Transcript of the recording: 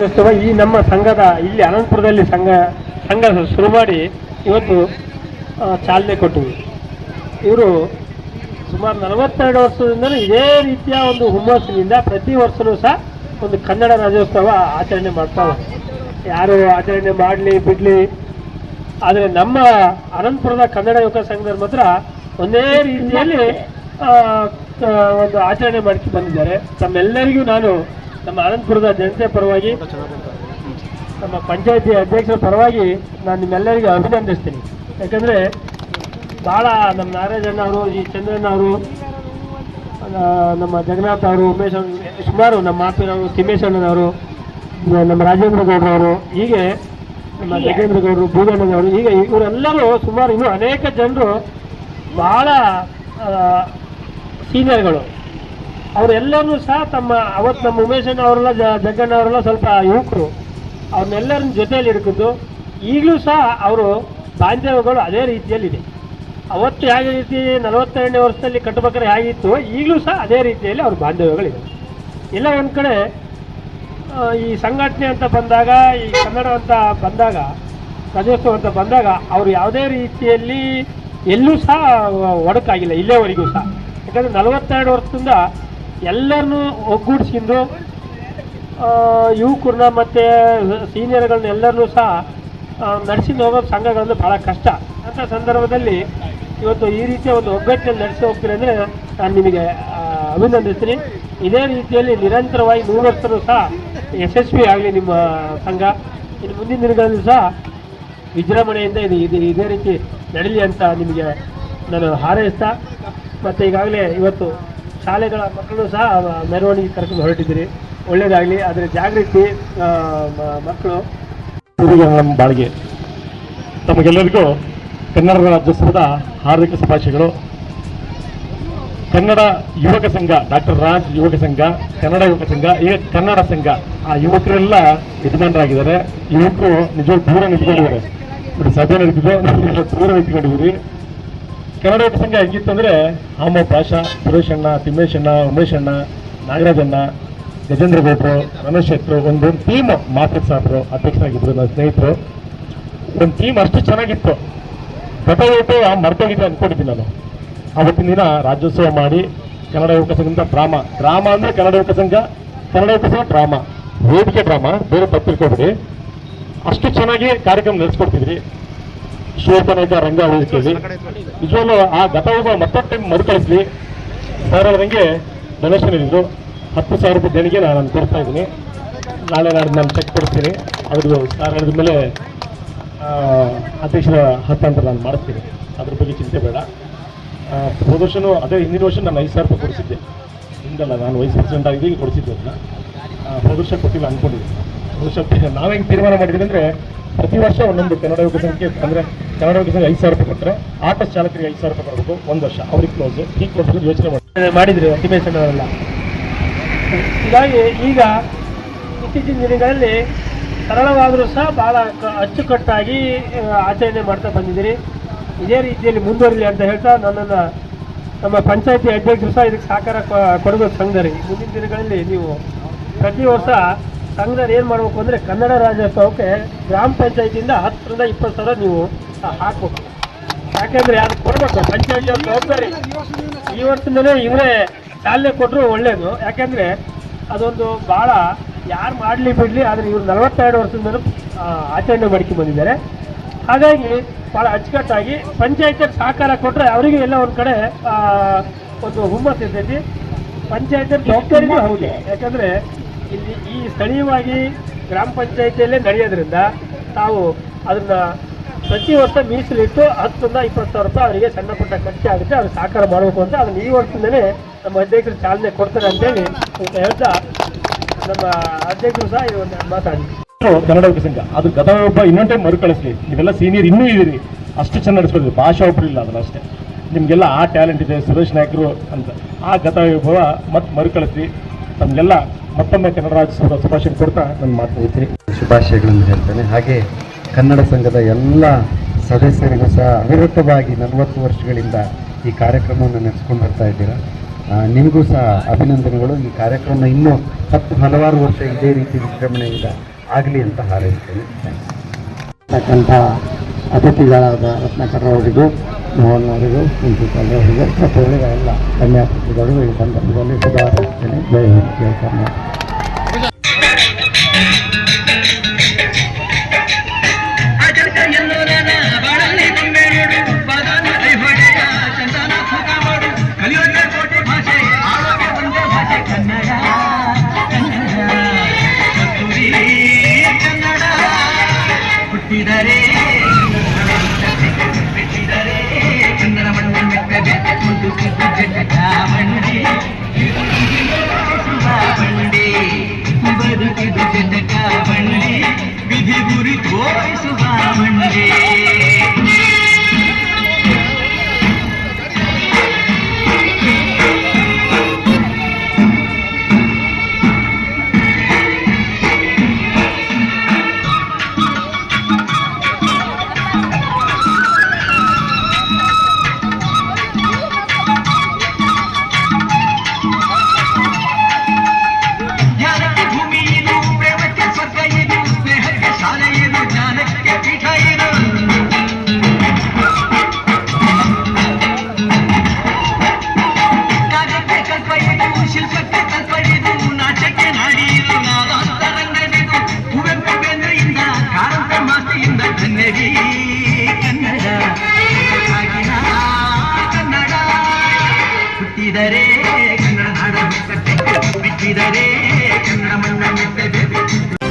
ಈ ನಮ್ಮ ಸಂಘದ ಇಲ್ಲಿ ಅನಂತಪುರದಲ್ಲಿ ಸಂಘ ಸಂಘ ಶುರು ಮಾಡಿ ಇವತ್ತು ಚಾಲನೆ ಕೊಟ್ಟಿವಿ. ಇವರು ಸುಮಾರು ನಲವತ್ತೆರಡು ವರ್ಷದಿಂದಲೂ ಇದೇ ರೀತಿಯ ಒಂದು ಹುಮ್ಮಸ್ಸಿನಿಂದ ಪ್ರತಿ ವರ್ಷವೂ ಸಹ ಒಂದು ಕನ್ನಡ ರಾಜ್ಯೋತ್ಸವ ಆಚರಣೆ ಮಾಡ್ತಾವೆ ಯಾರು ಆಚರಣೆ ಮಾಡಲಿ, ಬಿಡಲಿ, ಆದರೆ ನಮ್ಮ ಅನಂತಪುರದ ಕನ್ನಡ ಯುವಕ ಸಂಘದ ಮಾತ್ರ ಒಂದೇ ರೀತಿಯಲ್ಲಿ ಒಂದು ಆಚರಣೆ ಮಾಡ್ಕೊಂಡು ಬಂದಿದ್ದಾರೆ. ತಮ್ಮೆಲ್ಲರಿಗೂ ನಾನು ನಮ್ಮ ಆನಂದಪುರದ ಜನತೆ ಪರವಾಗಿ, ನಮ್ಮ ಪಂಚಾಯತಿ ಅಧ್ಯಕ್ಷರ ಪರವಾಗಿ ನಾನು ನಿಮ್ಮೆಲ್ಲರಿಗೂ ಅಭಿನಂದಿಸ್ತೀನಿ. ಯಾಕಂದರೆ ಭಾಳ ನಮ್ಮ ನಾರಾಯಣಣ್ಣ ಅವರು ಈ ಚಂದ್ರಣ್ಣ ಅವರು ನಮ್ಮ ಜಗನ್ನಾಥ್ ಅವರು, ಉಮೇಶ್ ಅವರು, ಸುಮಾರು ನಮ್ಮ ಮಾಪಿನವರು ತಿಮ್ಮೇಶ್ ಅಣ್ಣನವರು ನಮ್ಮ ರಾಜೇಂದ್ರ ಗೌಡರವರು ಹೀಗೆ ನಮ್ಮ ಜಗೇಂದ್ರ ಗೌಡರು ಭೂಗಣ್ಣನವರು ಹೀಗೆ ಇವರೆಲ್ಲರೂ ಸುಮಾರು ಇನ್ನೂ ಅನೇಕ ಜನರು ಭಾಳ ಸೀನಿಯರ್ಗಳು ಅವರೆಲ್ಲರೂ ಸಹ ತಮ್ಮ ಅವತ್ತು ನಮ್ಮ ಉಮೇಶ್ ಅಣ್ಣ ಅವರೆಲ್ಲ ಜಗ್ಗಣ್ಣ ಅವರೆಲ್ಲ ಸ್ವಲ್ಪ ಯುವಕರು. ಅವ್ರನ್ನೆಲ್ಲರನ್ನ ಜೊತೆಯಲ್ಲಿ ಹಿಡ್ಕೊಂಡು ಈಗಲೂ ಸಹ ಅವರು ಬಾಂಧವ್ಯಗಳು ಅದೇ ರೀತಿಯಲ್ಲಿದೆ. ಅವತ್ತು ಹೇಗೆ ರೀತಿ ನಲವತ್ತೆರಡನೇ ವರ್ಷದಲ್ಲಿ ಕಟ್ಟಬೇಕಾದ್ರೆ ಹೇಗಿತ್ತು, ಈಗಲೂ ಸಹ ಅದೇ ರೀತಿಯಲ್ಲಿ ಅವ್ರ ಬಾಂಧವ್ಯಗಳಿದೆ. ಇಲ್ಲ, ಒಂದು ಕಡೆ ಈ ಸಂಘಟನೆ ಅಂತ ಬಂದಾಗ, ಈ ಕನ್ನಡ ಅಂತ ಬಂದಾಗ ರಾಜ್ಯೋತ್ಸವ ಅಂತ ಬಂದಾಗ ಅವರು ಯಾವುದೇ ರೀತಿಯಲ್ಲಿ ಎಲ್ಲೂ ಸಹ ಒಡಕಾಗಿಲ್ಲ ಇಲ್ಲೇವರೆಗೂ ಸಹ. ಯಾಕಂದರೆ ನಲವತ್ತೆರಡು ವರ್ಷದಿಂದ ಎಲ್ಲರನ್ನೂ ಒಗ್ಗೂಡಿಸ್ಕೊಂಡು ಯುವಕರನ್ನ ಮತ್ತು ಸೀನಿಯರ್ಗಳನ್ನ ಎಲ್ಲರನ್ನೂ ಸಹ ನಡೆಸಿದ್ದು ಹೋಗೋ ಸಂಘಗಳಲ್ಲಿ ಭಾಳ ಕಷ್ಟ. ಅಂಥ ಸಂದರ್ಭದಲ್ಲಿ ಇವತ್ತು ಈ ರೀತಿಯ ಒಂದು ಒಗ್ಗಟ್ಟಿನಲ್ಲಿ ನಡೆಸಿ ಹೋಗ್ತೀರಿ ಅಂದರೆ ನಾನು ನಿಮಗೆ ಅಭಿನಂದಿಸ್ತೀನಿ. ಇದೇ ರೀತಿಯಲ್ಲಿ ನಿರಂತರವಾಗಿ ನೂರು ಸಹ ಯಶಸ್ವಿ ಆಗಲಿ ನಿಮ್ಮ ಸಂಘ. ಇನ್ನು ಮುಂದಿನ ದಿನಗಳಲ್ಲಿ ಸಹ ವಿಜೃಂಭಣೆಯಿಂದ ಇದು ಇದು ಇದೇ ರೀತಿ ನಡೀಲಿ ಅಂತ ನಿಮಗೆ ನಾನು ಹಾರೈಸ್ತಾ, ಮತ್ತು ಈಗಾಗಲೇ ಇವತ್ತು ಶಾಲೆಗಳ ಮಕ್ಕಳು ಸಹ ಮೆರವಣಿಗೆ ಕರ್ಕೊಂಡು ಹೊರಟಿದ್ದೀರಿ. ಒಳ್ಳೆಯದಾಗಲಿ ಅದರ ಜಾಗೃತಿ ಮಕ್ಕಳು. ನಮ್ಮ ಬಾಳಿಗೆ ತಮಗೆಲ್ಲರಿಗೂ ಕನ್ನಡ ರಾಜ್ಯೋತ್ಸವದ ಹಾರ್ದಿಕ ಶುಭಾಶಯಗಳು. ಕನ್ನಡ ಯುವಕ ಸಂಘ, ಡಾಕ್ಟರ್ ರಾಜ್ ಯುವಕ ಸಂಘ, ಕನ್ನಡ ಯುವಕ ಸಂಘ, ಈಗ ಕನ್ನಡ ಸಂಘ. ಆ ಯುವಕರೆಲ್ಲ ಯಜಮಾನರಾಗಿದ್ದಾರೆ. ಯುವಕರು ನಿಜವಾಗ್ಲೂ ದೂರ ನಿಂತ್ಕೊಂಡಿದ್ದಾರೆ. ಸಭೆ ನಡೀತಿದೆ ದೂರ ನಿಂತ್ಕೊಂಡಿದ್ದೀವಿ ಕನ್ನಡ ಪ್ರಸಂಗ ಹೆಂಗಿತ್ತು ಹೆಂಗಿತ್ತಂದ್ರೆ ಹಾಮ, ಪಾಷಾ ಸುರೇಶಣ್ಣ ತಿಮ್ಮೇಶಣ್ಣ ಉಮೇಶಣ್ಣ ನಾಗರಾಜಣ್ಣ ಗಜೇಂದ್ರ ಗೌಡ್ರು ರಮೇಶ್ ಶೆಟ್ರು, ಒಂದು ಟೀಮ್ ಮಾಸ್ಟರ್ ಸಾಬ್ರು ಅಧ್ಯಕ್ಷರಾಗಿದ್ದರು ನನ್ನ ಸ್ನೇಹಿತರು. ಒಂದು ಟೀಮ್ ಅಷ್ಟು ಚೆನ್ನಾಗಿತ್ತು. ಗತ ಊಟ ಮರ್ತೋಗಿದ್ದೆ ಅನ್ಕೊಂಡಿದ್ದೀನಿ ನಾನು. ಅವತ್ತಿನ ದಿನ ರಾಜ್ಯೋತ್ಸವ ಮಾಡಿ ಕನ್ನಡ ಸಂಘದಿಂದ ಡ್ರಾಮಾ. ಡ್ರಾಮಾ ಅಂದ್ರೆ ಕನ್ನಡ ಸಂಘ ಕನ್ನಡ ಸಂಘ ಡ್ರಾಮಾ. ವೇದಿಕೆ ಡ್ರಾಮಾ, ಬೇರೆ ತಪ್ಪಿರ್ಕೊಬಿಡಿ ಅಷ್ಟು ಚೆನ್ನಾಗಿ ಕಾರ್ಯಕ್ರಮ ನಡೆಸ್ಕೊಡ್ತಿದ್ರಿ. ಶಿವೋಪನಾಯಕ ರಂಗ ವೇದಿಕೆಯಲ್ಲಿ ನಿಜವಾಗ್ಲೂ ಆ ಗತ ಹೋಗ ಮತ್ತೊಂದು ಟೈಮ್ ಮರುಕಳಿಸ್ಲಿ. ಸರ್ ಅವರಂಗೆ ಡೊನೇಷನ್ ಇದ್ರು ಹತ್ತು ಸಾವಿರ ರೂಪಾಯಿ ದೇಣಿಗೆ ನಾನು ಕೊಡ್ತಾ ಇದ್ದೀನಿ. ನಾಳೆ ನಾಡಿದ್ದು ನಾನು ಚೆಕ್ ಕೊಡ್ತೀನಿ. ಅದ್ರದ್ದು ಸಾರ್ ಮೇಲೆ ಅಧ್ಯಕ್ಷರ ಹಸ್ತಾಂತರ ನಾನು ಮಾಡ್ತೀನಿ ಅದ್ರ ಬಗ್ಗೆ ಚಿಂತೆ ಬೇಡ. ಹೋದ ವರ್ಷನೂ ಅದೇ ಹಿಂದಿನ ವರ್ಷ ನಾನು ಐದು ಸಾವಿರ ರೂಪಾಯಿ ಕೊಡಿಸಿದ್ದೆ. ಹಿಂದಲ್ಲ, ನಾನು ವೈಸ್ ಪ್ರೆಸಿಡೆಂಟ್ ಆಗಿದ್ದೀನಿ ಕೊಡಿಸಿದ್ದೆ ಅದನ್ನ. ಹೋದ ವರ್ಷ ಕೊಟ್ಟಿಲ್ಲ ಅನ್ಕೊಂಡಿದ್ದೀನಿ. ಹೋದ ವರ್ಷ ನಾವು ಹೆಂಗೆ ತೀರ್ಮಾನ ಮಾಡಿದ್ವಿ ಅಂದರೆ ಪ್ರತಿ ವರ್ಷ ಒಂದೊಂದು ಕನ್ನಡ ಯುವಕ ಸಂಖ್ಯೆ ಅಂದರೆ ಕನ್ನಡ ಯುವಕ ಸಂಘ ಐದು ಸಾವಿರ ರೂಪಾಯಿ ಕೊಟ್ಟರೆ ಆಟೋ ಚಾಲಕರಿಗೆ ಐದು ಸಾವಿರ ರೂಪಾಯಿ ಕೊಡಬೇಕು ಒಂದು ವರ್ಷ. ಅವ್ರಿಗೆ ಕ್ಲೋಸ್ ಈ ಕ್ಲೋಸ್ ಯೋಚನೆ ಮಾಡಿ. ಮಾಡಿದ್ರು ತಿಮ್ಮೇಶಣ್ಣವರೆಲ್ಲ ಹೀಗಾಗಿ ಈಗ ಇತ್ತೀಚಿನ ದಿನಗಳಲ್ಲಿ ಸರಳವಾದರೂ ಸಹ ಭಾಳ ಅಚ್ಚುಕಟ್ಟಾಗಿ ಆಚರಣೆ ಮಾಡ್ತಾ ಬಂದಿದ್ದೀರಿ. ಇದೇ ರೀತಿಯಲ್ಲಿ ಮುಂದುವರಿಲಿ ಅಂತ ಹೇಳ್ತಾ ನನ್ನನ್ನು ನಮ್ಮ ಪಂಚಾಯತಿ ಅಧ್ಯಕ್ಷರು ಸಹ ಇದಕ್ಕೆ ಸಹಕಾರ ಕೊಡಬೇಕು ಸಂಘದವರಿಗೆ ಮುಂದಿನ ದಿನಗಳಲ್ಲಿ ನೀವು ಪ್ರತಿ ವರ್ಷ ಸಂಘದವ್ರು ಏನು ಮಾಡಬೇಕು ಅಂದರೆ ಕನ್ನಡ ರಾಜ್ಯೋತ್ಸವಕ್ಕೆ ಗ್ರಾಮ ಪಂಚಾಯತಿಯಿಂದ ಹತ್ತರಿಂದ ಇಪ್ಪತ್ತು ಸಾವಿರ ನೀವು ಹಾಕಬೇಕು. ಯಾಕೆಂದರೆ ಅದು ಕೊಡ್ಬೇಕು? ಪಂಚಾಯತಿ ಜವಾಬ್ದಾರಿ. ಈ ವರ್ಷದಿಂದಲೇ ಇವರೇ ಚಾಲನೆ ಕೊಟ್ಟರು ಒಳ್ಳೇದು. ಯಾಕೆಂದರೆ ಅದೊಂದು ಭಾಳ ಯಾರು ಮಾಡಲಿ ಬಿಡಲಿ ಆದರೆ ಇವರು ನಲವತ್ತೆರಡು ವರ್ಷದಿಂದಲೂ ಆ, ಆಚರಣೆ ಮಾಡ್ಕೊಂಡು ಬಂದಿದ್ದಾರೆ. ಹಾಗಾಗಿ ಭಾಳ ಅಚ್ಚುಕಟ್ಟಾಗಿ ಪಂಚಾಯತ್ ಸಹಕಾರ ಕೊಟ್ಟರೆ ಅವರಿಗೆ ಎಲ್ಲ ಒಂದು ಕಡೆ ಒಂದು ಹುಮ್ಮಸ್ ಇರ್ತೈತಿ. ಪಂಚಾಯತ್ ಜವಾಬ್ದಾರಿನೂ ಹೌದು. ಯಾಕಂದ್ರೆ ಇಲ್ಲಿ ಈ ಸ್ಥಳೀಯವಾಗಿ ಗ್ರಾಮ ಪಂಚಾಯತಿಯಲ್ಲೇ ನಡೆಯೋದ್ರಿಂದ ತಾವು ಅದನ್ನ ಪ್ರತಿ ವರ್ಷ ಮೀಸಲಿಟ್ಟು ಹತ್ತರಿಂದ ಇಪ್ಪತ್ತು ಸಾವಿರ ರೂಪಾಯಿ ಅವರಿಗೆ ಸಣ್ಣ ಪುಟ್ಟ ಖರ್ಚು ಆಗುತ್ತೆ, ಅವ್ರು ಸಹಕಾರ ಮಾಡಬೇಕು ಅಂತ ಅದನ್ನ ಈ ವರ್ಷದಿಂದಲೇ ನಮ್ಮ ಅಧ್ಯಕ್ಷರು ಚಾಲನೆ ಕೊಡ್ತಾರೆ ಅಂತೇಳಿ ಅಂತ ಹೇಳ್ತಾ ನಮ್ಮ ಅಧ್ಯಕ್ಷರು ಸಹ ಈ ಒಂದು ಮಾತಾಡಿ ಕನ್ನಡ ಸಂಘ ಅದು ಗತ ಒಬ್ಬ ಇನ್ನೊಂದು ಟೈಮ್ ಮರುಕಳಿಸ್ಲಿ. ನೀವೆಲ್ಲ ಸೀನಿಯರ್ ಇನ್ನೂ ಇದ್ದೀರಿ. ಅಷ್ಟು ಚೆನ್ನಾಗಿ ನಡೆಸ್ಕೊಳ್ತೀವಿ ಭಾಷಾ ಒಬ್ಬರು ಇಲ್ಲ ಅದನ್ನ ಅಷ್ಟೇ. ನಿಮಗೆಲ್ಲ ಆ ಟ್ಯಾಲೆಂಟ್ ಇದೆ, ಸುರೇಶ್ ನಾಯ್ಕರು ಅಂತ. ಆ ಗತ ವೈಭವ ಮತ್ತೆ ಮರುಕಳಿಸ್ಲಿ. ತಮಗೆಲ್ಲ ಮತ್ತೊಮ್ಮೆ ಕನ್ನಡ ರಾಜ್ಯೋತ್ಸವದ ಶುಭಾಶಯ ಕೊಡ್ತಾ ನನ್ನ ಮಾತು ಮುಗಿಸ್ತೀನಿ ಶುಭಾಶಯಗಳನ್ನು ಹೇಳ್ತೇನೆ. ಹಾಗೆ ಕನ್ನಡ ಸಂಘದ ಎಲ್ಲ ಸದಸ್ಯರಿಗೂ ಸಹ ಅವಿರತವಾಗಿ ನಲವತ್ತು ವರ್ಷಗಳಿಂದ ಈ ಕಾರ್ಯಕ್ರಮವನ್ನು ನಡೆಸ್ಕೊಂಡು ಬರ್ತಾ ಇದ್ದೀರಾ. ನಿಮಗೂ ಸಹ ಅಭಿನಂದನೆಗಳು. ಈ ಕಾರ್ಯಕ್ರಮ ಇನ್ನೂ ಹತ್ತು ಹಲವಾರು ವರ್ಷ ಇದೇ ರೀತಿ ವಿಜೃಂಭಣೆಯಿಂದ ಆಗಲಿ ಅಂತ ಹಾರೈಸ್ತೇನೆ. ಅತಿಥಿಗಳಾದ ರತ್ನಾಕರ್ ಅವರಿಗೂ ಮೋಹನ್ ಅವರಿಗೂ ಪ್ರಿನ್ಸಿಪಾಲ್ ಅವರಿಗೂ ಮತ್ತು ಉಳಿದ ಎಲ್ಲ. ಕನ್ಯಾಪತಿಗಳಿಗೂ ಈ ಸಂದರ್ಭದಲ್ಲಿ ಸುಧಾರಿಸ್ತೇನೆ ಹಾರೈಸ್ತೇನೆ ಜೈ ಹಿಂದ್, ಜೈ ಕರ್ನಾಟಕ. బతుకిదు చెడ్డ కావండి విధి గురి కోసువామండి ಬಿಟ್ಟಿದರೆ ಕನ್ನಡ ನಾಡ ಬಿಟ್ಟಿದರೆ ಕನ್ನಡ ಮಣ್ಣ